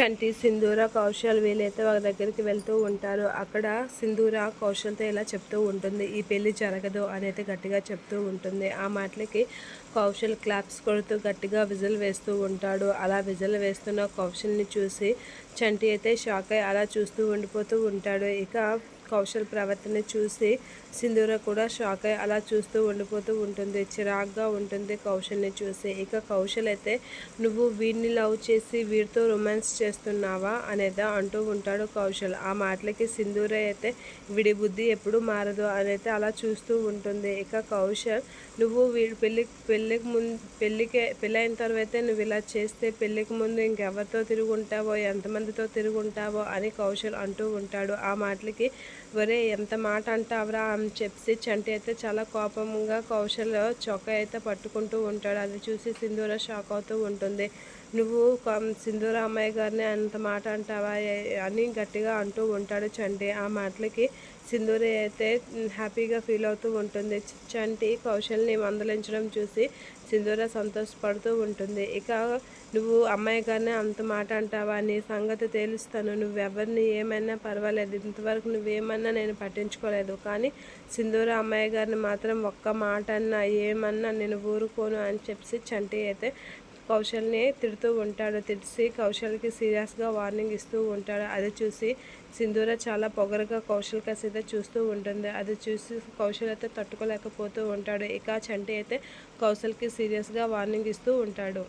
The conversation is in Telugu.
చంటి సింధూర కౌశల్ వీలైతే వాళ్ళ దగ్గరికి వెళ్తూ ఉంటారు. అక్కడ సింధూర కౌశల్తో ఇలా చెప్తూ ఉంటుంది ఈ పెళ్ళి జరగదు అనేది గట్టిగా చెప్తూ ఉంటుంది. ఆ మాటలకి కౌశల్ క్లాప్స్ కొడుతూ గట్టిగా విజిల్ వేస్తూ ఉంటాడు. అలా విజిల్ వేస్తున్న కౌశల్ని చూసి చంటి అయితే షాక్ అయి అలా చూస్తూ ఉండిపోతూ ఉంటాడు. ఇక కౌశల్ ప్రవర్తన చూసి సింధూర కూడా షాక్ అయి అలా చూస్తూ ఉండిపోతూ ఉంటుంది. చిరాగ్గా ఉంటుంది కౌశల్ని చూసి. ఇక కౌశల్ అయితే నువ్వు వీడిని లవ్ చేసి వీరితో రొమాన్స్ చేస్తున్నావా? అనేది అంటూ ఉంటాడు కౌశల్. ఆ మాటలకి సింధూర అయితే విడి బుద్ధి ఎప్పుడు మారదు అనేది అలా చూస్తూ ఉంటుంది. ఇక కౌశల్ నువ్వు వీడి పెళ్ళి పెళ్ళికి ముందు పెళ్ళికి పెళ్ళైన తర్వాత నువ్వు ఇలా చేస్తే పెళ్ళికి ముందు ఇంకెవరితో తిరుగుంటావో ఎంతమందితో తిరుగుంటావో అని కౌశల్ అంటూ ఉంటాడు. ఆ మాటలకి ఒరే ఎంత మాట అంటావరా? అని చెప్పి చంటి అయితే చాలా కోపంగా కౌశల్ చొక్కా అయితే పట్టుకుంటూ ఉంటాడు. అది చూసి సింధూర షాక్ అవుతూ ఉంటుంది. నువ్వు సింధూర అమ్మాయి గారిని అంత మాట అంటావా? అని గట్టిగా అంటూ ఉంటాడు చంటి. ఆ మాటలకి సింధూరి అయితే హ్యాపీగా ఫీల్ అవుతూ ఉంటుంది. చంటి కౌశల్ని మందలించడం చూసి సింధూర సంతోషపడుతూ ఉంటుంది. ఇక నువ్వు అమ్మాయి గారిని అంత మాట అంటావా? నీ సంగతి తేలుస్తాను. నువ్వెవరిని ఏమైనా పర్వాలేదు. ఇంతవరకు ఏమన్నా నేను పట్టించుకోలేదు. కానీ సింధూర అమ్మాయి గారిని మాత్రం ఒక్క మాట అన్నా ఏమన్నా నేను ఊరుకోను అని చెప్పి చంటి అయితే కౌశల్ని తిడుతూ ఉంటాడు. తిడిసి కౌశల్కి సీరియస్గా వార్నింగ్ ఇస్తూ ఉంటాడు. అది చూసి సింధూర చాలా పొగరుగా కౌశల్ కసి చూస్తూ ఉంటుంది. అది చూసి కౌశల్ అయితే తట్టుకోలేకపోతూ ఉంటాడు. ఇక చంటి అయితే కౌశల్కి సీరియస్గా వార్నింగ్ ఇస్తూ ఉంటాడు.